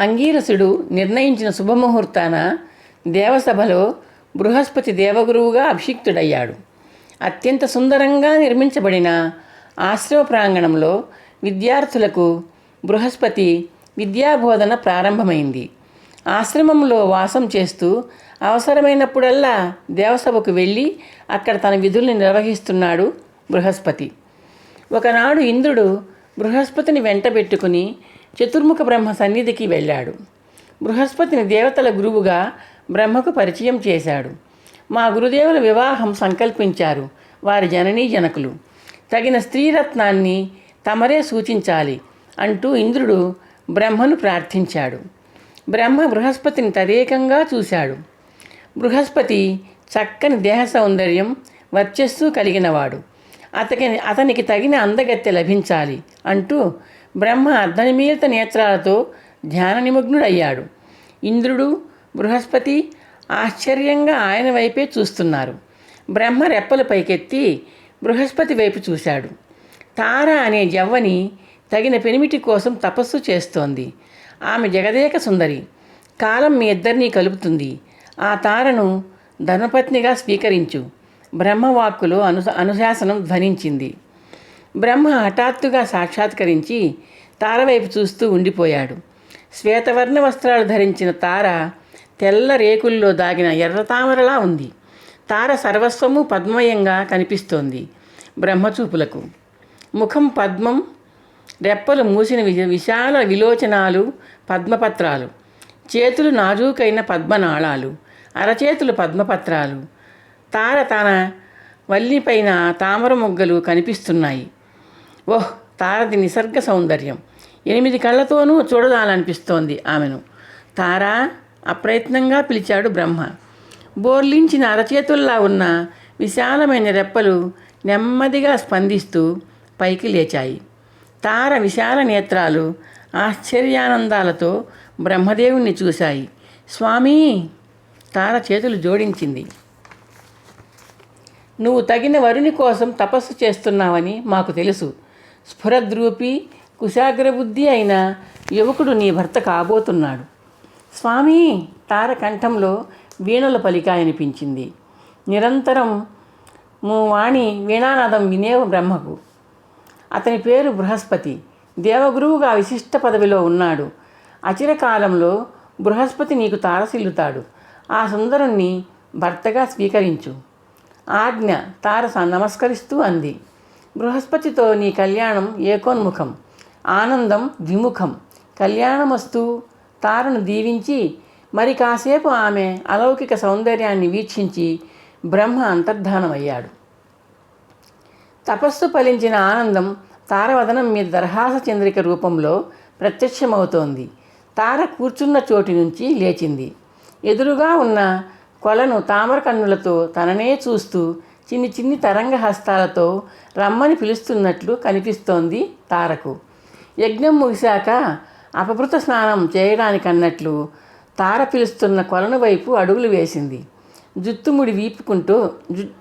అంగీరసుడు నిర్ణయించిన శుభముహూర్తాన దేవసభలో బృహస్పతి దేవగురువుగా అభిషిక్తుడయ్యాడు. అత్యంత సుందరంగా నిర్మించబడిన ఆశ్రమ ప్రాంగణంలో విద్యార్థులకు బృహస్పతి విద్యాబోధన ప్రారంభమైంది. ఆశ్రమంలో వాసం చేస్తూ అవసరమైనప్పుడల్లా దేవసభకు వెళ్ళి అక్కడ తన విధుల్ని నిర్వహిస్తున్నాడు బృహస్పతి. ఒకనాడు ఇంద్రుడు బృహస్పతిని వెంటబెట్టుకుని చతుర్ముఖ బ్రహ్మ సన్నిధికి వెళ్ళాడు. బృహస్పతిని దేవతల గురువుగా బ్రహ్మకు పరిచయం చేశాడు. మా గురుదేవుల వివాహం సంకల్పించారు వారి జననీ జనకులు. తగిన స్త్రీరత్నాన్ని తమరే సూచించాలి అంటూ ఇంద్రుడు బ్రహ్మను ప్రార్థించాడు. బ్రహ్మ బృహస్పతిని తదేకంగా చూశాడు. బృహస్పతి చక్కని దేహ సౌందర్యం వర్చస్సు కలిగినవాడు. అతకి అతనికి తగిన అందగత్తె లభించాలి అంటూ బ్రహ్మ అర్ధనిమీలిత నేత్రాలతో ధ్యాన నిమగ్నుడయ్యాడు ఇంద్రుడు బృహస్పతి ఆశ్చర్యంగా ఆయన వైపే చూస్తున్నారు. బ్రహ్మ రెప్పలు పైకెత్తి బృహస్పతి వైపు చూశాడు. తార అనే జవ్వని తగిన పెనిమిటి కోసం తపస్సు చేస్తోంది. ఆమె జగదేక సుందరి. కాలం మీ ఇద్దరినీ కలుపుతుంది. ఆ తారను ధర్మపత్నిగా స్వీకరించు. బ్రహ్మవాక్కులో అను అనుశాసనం ధ్వనించింది. బ్రహ్మ హఠాత్తుగా సాక్షాత్కరించి తార వైపు చూస్తూ ఉండిపోయాడు. శ్వేతవర్ణ వస్త్రాలు ధరించిన తార తెల్ల రేకుల్లో దాగిన ఎర్ర తామరలా ఉంది. తార సర్వస్వము పద్మయంగా కనిపిస్తోంది బ్రహ్మచూపులకు. ముఖం పద్మం రెప్పలు మూసిన వి- విశాల విలోచనాలు పద్మపత్రాలు. చేతులు నాజూకైన పద్మనాళాలు. అరచేతులు పద్మపత్రాలు. తార తన వల్లిపైన తామర మొగ్గలు కనిపిస్తున్నాయి. ఓహ్ తారది నిసర్గ సౌందర్యం. ఎనిమిది కళ్ళతోనూ చూడదాలనిపిస్తోంది ఆమెను. తారా అప్రయత్నంగా పిలిచాడు బ్రహ్మ. బోర్లించిన అరచేతుల్లా ఉన్న విశాలమైన రెప్పలు నెమ్మదిగా స్పందిస్తూ పైకి లేచాయి. తార విశాల నేత్రాలు ఆశ్చర్యానందాలతో బ్రహ్మదేవుణ్ణి చూశాయి. స్వామి! తార చేతులు జోడించింది. నువ్వు తగిన వరుని కోసం తపస్సు చేస్తున్నావని మాకు తెలుసు. స్ఫురద్రూపి కుశాగ్రబుద్ధి అయిన యువకుడు నీ భర్త కాబోతున్నాడు. స్వామి తార కంఠంలో వీణుల పలిక అనిపించింది నిరంతరం మూ వాణి వీణానాదం వినేవ బ్రహ్మకు. అతని పేరు బృహస్పతి. దేవగురువుగా విశిష్ట పదవిలో ఉన్నాడు. అచిరకాలంలో బృహస్పతి నీకు తారసిల్లుతాడు ఆ సుందరుణ్ణి భర్తగా స్వీకరించు. ఆజ్ఞ తార స- నమస్కరిస్తూ అంది. బృహస్పతితో నీ కళ్యాణం ఏకోన్ముఖం ఆనందం ద్విముఖం కళ్యాణమస్తు తారను దీవించి మరి కాసేపు ఆమె అలౌకిక సౌందర్యాన్ని వీక్షించి బ్రహ్మ అంతర్ధానమయ్యాడు. తపస్సు ఫలించిన ఆనందం తారవదనం మీద దర్హాస చంద్రిక రూపంలో ప్రత్యక్షమవుతోంది. తార కూర్చున్న చోటి నుంచి లేచింది. ఎదురుగా ఉన్న కొలను తామర కన్నులతో తననే చూస్తూ చిన్ని చిన్ని తరంగ హస్తాలతో రమ్మని పిలుస్తున్నట్లు కనిపిస్తోంది తారకు. యజ్ఞం ముగిశాక అపభృత స్నానం చేయడానికన్నట్లు తార పిలుస్తున్న కొలను వైపు అడుగులు వేసింది. జుత్తుముడి వీపుకుంటూ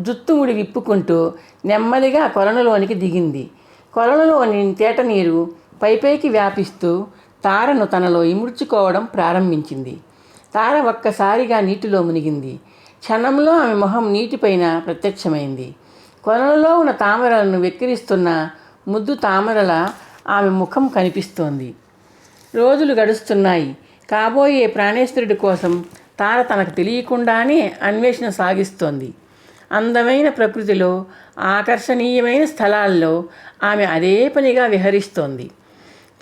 జుత్తుముడి విప్పుకుంటూ నెమ్మదిగా కొలనులోనికి దిగింది. కొలనులోని తేట నీరు పైపైకి వ్యాపిస్తూ తారను తనలో ఇముడ్చుకోవడం ప్రారంభించింది. తార ఒక్కసారిగా నీటిలో మునిగింది. క్షణంలో ఆమె మొహం నీటిపైన ప్రత్యక్షమైంది. కొనలలో ఉన్న తామరలను వెక్కిరిస్తున్న ముద్దు తామరల ఆమె ముఖం కనిపిస్తోంది. రోజులు గడుస్తున్నాయి. కాబోయే ప్రాణేశ్వరుడి కోసం తార తనకు తెలియకుండానే అన్వేషణ సాగిస్తోంది. అందమైన ప్రకృతిలో ఆకర్షణీయమైన స్థలాల్లో ఆమె అదే పనిగా విహరిస్తోంది.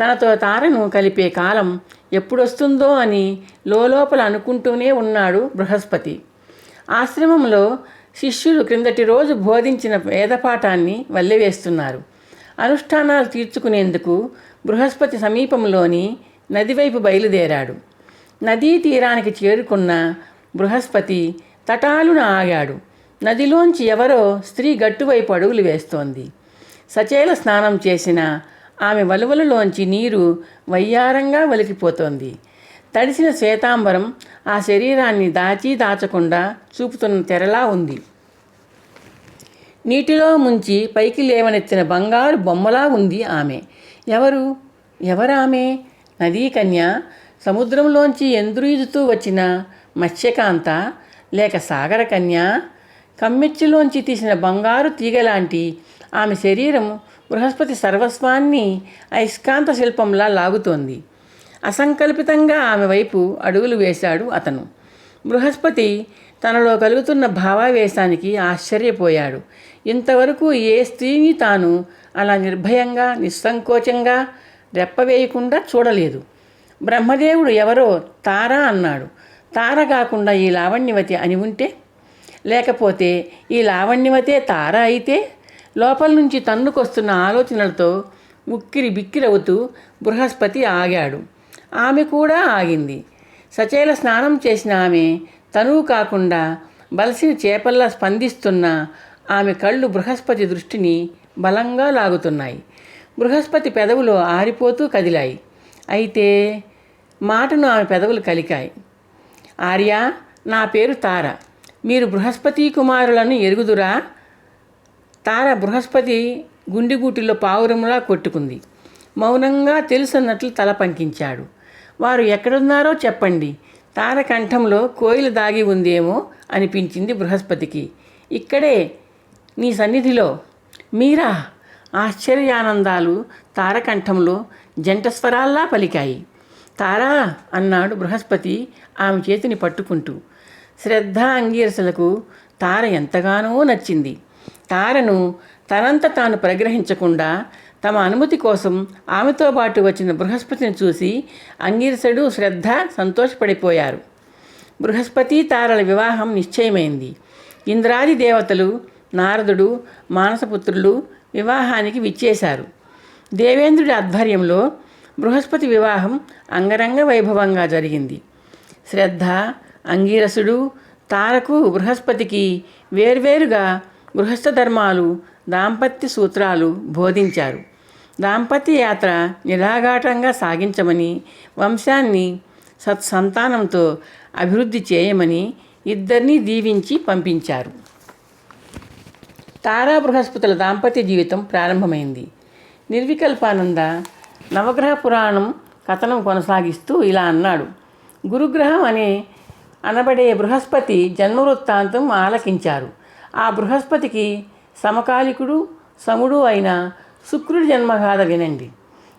తనతో తారను కలిపే కాలం ఎప్పుడొస్తుందో అని లోపల అనుకుంటూనే ఉన్నాడు బృహస్పతి. ఆశ్రమంలో శిష్యులు క్రిందటి రోజు బోధించిన వేదపాఠాన్ని వల్లెవేస్తున్నారు. అనుష్ఠానాలు తీర్చుకునేందుకు బృహస్పతి సమీపంలోని నదివైపు బయలుదేరాడు. నదీ తీరానికి చేరుకున్న బృహస్పతి తటాలున ఆగాడు. నదిలోంచి ఎవరో స్త్రీ గట్టువైపు అడుగులు వేస్తోంది. సచేల స్నానం చేసిన ఆమె వలువలలోంచి నీరు వయ్యారంగా వలికిపోతోంది. తడిసిన శ్వేతాంబరం ఆ శరీరాన్ని దాచి దాచకుండా చూపుతున్న తెరలా ఉంది. నీటిలో ముంచి పైకి లేవనెత్తిన బంగారు బొమ్మలా ఉంది ఆమె. ఎవరు? ఎవరామె? నదీ కన్య సముద్రంలోంచి ఎందురీదుతూ వచ్చిన మత్స్యకాంత? లేక సాగరకన్య? కమ్మెచ్చిలోంచి తీసిన బంగారు తీగలాంటి ఆమె శరీరం బృహస్పతి సర్వస్వాన్ని అయస్కాంత శిల్పంలా లాగుతోంది. అసంకల్పితంగా ఆమె వైపు అడుగులు వేశాడు అతను. బృహస్పతి తనలో కలుగుతున్న భావావేశానికి ఆశ్చర్యపోయాడు. ఇంతవరకు ఏ స్త్రీని తాను అలా నిర్భయంగా నిస్సంకోచంగా రెప్పవేయకుండా చూడలేదు. బ్రహ్మదేవుడు ఎవరో తారా అన్నాడు. తార కాకుండా ఈ లావణ్యవతి అని ఉంటే? లేకపోతే ఈ లావణ్యవతే తార అయితే? లోపల నుంచి తన్నుకొస్తున్న ఆలోచనలతో ఉక్కిరి బిక్కిరవుతూ బృహస్పతి ఆగాడు. ఆమె కూడా ఆగింది. సచేల స్నానం చేసిన ఆమె తనువు కాకుండా బలసిన చేపల్లా స్పందిస్తున్న ఆమె కళ్ళు బృహస్పతి దృష్టిని బలంగా లాగుతున్నాయి. బృహస్పతి పెదవులు ఆరిపోతూ కదిలాయి. అయితే మాటను ఆమె పెదవులు కలికాయి. ఆర్య నా పేరు తార. మీరు బృహస్పతి కుమారులను ఎరుగుదురా? తార బృహస్పతి గుండెగూటిలో పావురములా కొట్టుకుంది. మౌనంగా తెలుసన్నట్లు తల పంకించాడు. వారు ఎక్కడున్నారో చెప్పండి. తారకంఠంలో కోయిలు కోయిల దాగి ఉందేమో అనిపించింది బృహస్పతికి. ఇక్కడే నీ సన్నిధిలో. మీరా? ఆశ్చర్యానందాలు తారకంఠంలో జంట స్వరాల్లా పలికాయి. తారా అన్నాడు బృహస్పతి ఆమె చేతిని పట్టుకుంటూ. శ్రద్ధ అంగీరసలకు తార ఎంతగానో నచ్చింది. తారను తనంత తాను ప్రగ్రహించకుండా తమ అనుమతి కోసం ఆమెతో పాటు వచ్చిన బృహస్పతిని చూసి అంగీరసుడు శ్రద్ధ సంతోషపడిపోయారు. బృహస్పతి తారల వివాహం నిశ్చయమైంది. ఇంద్రాది దేవతలు నారదుడు మానసపుత్రులు వివాహానికి విచ్చేశారు. దేవేంద్రుడి ఆధ్వర్యంలో బృహస్పతి వివాహం అంగరంగ వైభవంగా జరిగింది. శ్రద్ధ అంగీరసుడు తారకు బృహస్పతికి వేర్వేరుగా గృహస్థ ధర్మాలు దాంపత్య సూత్రాలు బోధించారు. దాంపత్య యాత్ర నిరాఘాటంగా సాగించమని వంశాన్ని సత్సంతానంతో అభివృద్ధి చేయమని ఇద్దరినీ దీవించి పంపించారు. తారా బృహస్పతుల దాంపత్య జీవితం ప్రారంభమైంది. నిర్వికల్పానంద నవగ్రహ పురాణం కథనం కొనసాగిస్తూ ఇలా అన్నాడు. గురుగ్రహం అనే అనబడే బృహస్పతి జన్మవృత్తాంతం ఆలకించారు. ఆ బృహస్పతికి సమకాలికుడు సముడు అయిన శుక్రుడి జన్మగాథ వినండి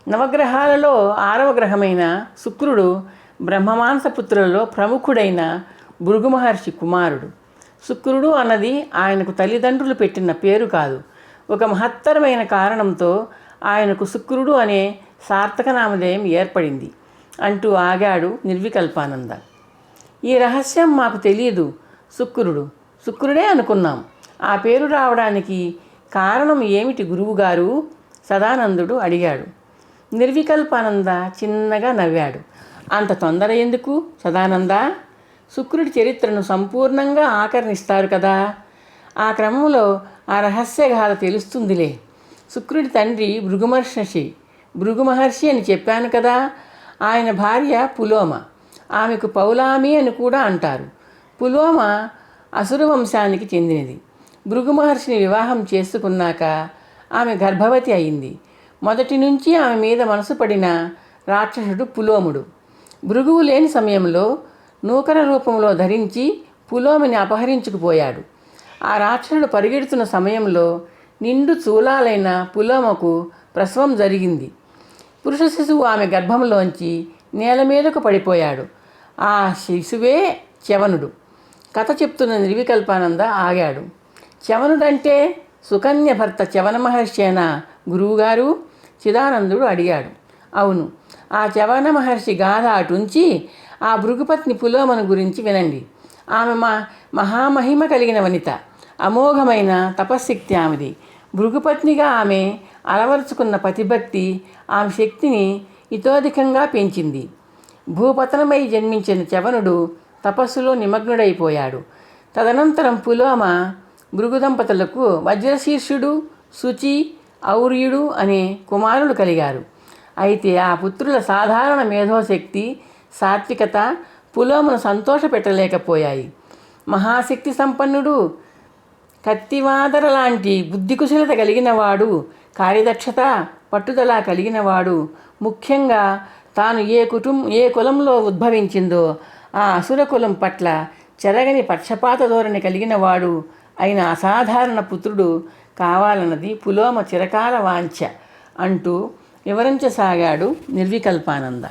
నవగ్రహాలలో ఆరవ గ్రహమైన శుక్రుడు బ్రహ్మమాంసపుత్రులలో ప్రముఖుడైన భృగు మహర్షి కుమారుడు. శుక్రుడు అన్నది ఆయనకు తల్లిదండ్రులు పెట్టిన పేరు కాదు. ఒక మహత్తరమైన కారణంతో ఆయనకు శుక్రుడు అనే సార్థక నామధేయం ఏర్పడింది. అంటూ ఆగాడు నిర్వికల్పానంద. ఈ రహస్యం మాకు తెలియదు శుక్రుడు. శుక్రుడే అనుకున్నాం. ఆ పేరు రావడానికి కారణం ఏమిటి గురువుగారు? సదానందుడు అడిగాడు. నిర్వికల్పానంద చిన్నగా నవ్వాడు. అంత తొందర ఎందుకు? సదానంద శుక్రుడి చరిత్రను సంపూర్ణంగా ఆకర్ణిస్తారు కదా. ఆ క్రమంలో ఆ రహస్యగాథ తెలుస్తుందిలే. శుక్రుడి తండ్రి భృగుమహర్షి భృగు మహర్షి అని చెప్పాను కదా. ఆయన భార్య పులోమ. ఆమెకు పౌలామి అని కూడా అంటారు. పులోమ అసుర వంశానికి చెందినది. భృగు మహర్షిని వివాహం చేసుకున్నాక ఆమె గర్భవతి అయింది. మొదటి నుంచి ఆమె మీద మనసు పడిన రాక్షసుడు పులోముడు. భృగువు లేని సమయంలో నూకర రూపంలో ధరించి పులోమిని అపహరించుకుపోయాడు. ఆ రాక్షసుడు పరిగెడుతున్న సమయంలో నిండు చూలాలైన పులోమకు ప్రసవం జరిగింది. పురుష శిశువు ఆమె గర్భంలోంచి నేల మీదకు పడిపోయాడు. ఆ శిశువే చవనుడు కథ చెప్తున్న నిర్వికల్పానంద ఆగాడు. చవనుడంటే సుకన్య భర్త చవన మహర్షేనా గురువుగారు చిదానందుడు అడిగాడు. అవును ఆ చవన మహర్షి గాథ అటుంచి ఆ భృగుపత్ని పులోమను గురించి వినండి. ఆమె మా మహామహిమ కలిగిన వనిత అమోఘమైన తపశ్శక్తి ఆమెది. భృగుపత్నిగా ఆమె అలవరుచుకున్న పతిభక్తి ఆమె శక్తిని ఇతోధికంగా పెంచింది. భూపతనమై జన్మించిన చవనుడు తపస్సులో నిమగ్నుడైపోయాడు. తదనంతరం పులోమ భృగు దంపతులకు వజ్రశీర్షుడు శుచి ఔర్యుడు అనే కుమారులు కలిగారు. అయితే ఆ పుత్రుల సాధారణ మేధోశక్తి సాత్వికత పులోమును సంతోషపెట్టలేకపోయాయి మహాశక్తి సంపన్నుడు కత్తివాదర లాంటి బుద్ధికుశలత కలిగినవాడు కార్యదక్షత పట్టుదల కలిగినవాడు ముఖ్యంగా తాను ఏ కుటుంబ ఏ కులంలో ఉద్భవించిందో ఆ అసుర కులం పట్ల చెరగని పక్షపాత ధోరణి కలిగినవాడు అయిన అసాధారణ పుత్రుడు కావాలన్నది పులోమ చిరకాల వాంఛ అంటూ వివరించసాగాడు నిర్వికల్పానంద.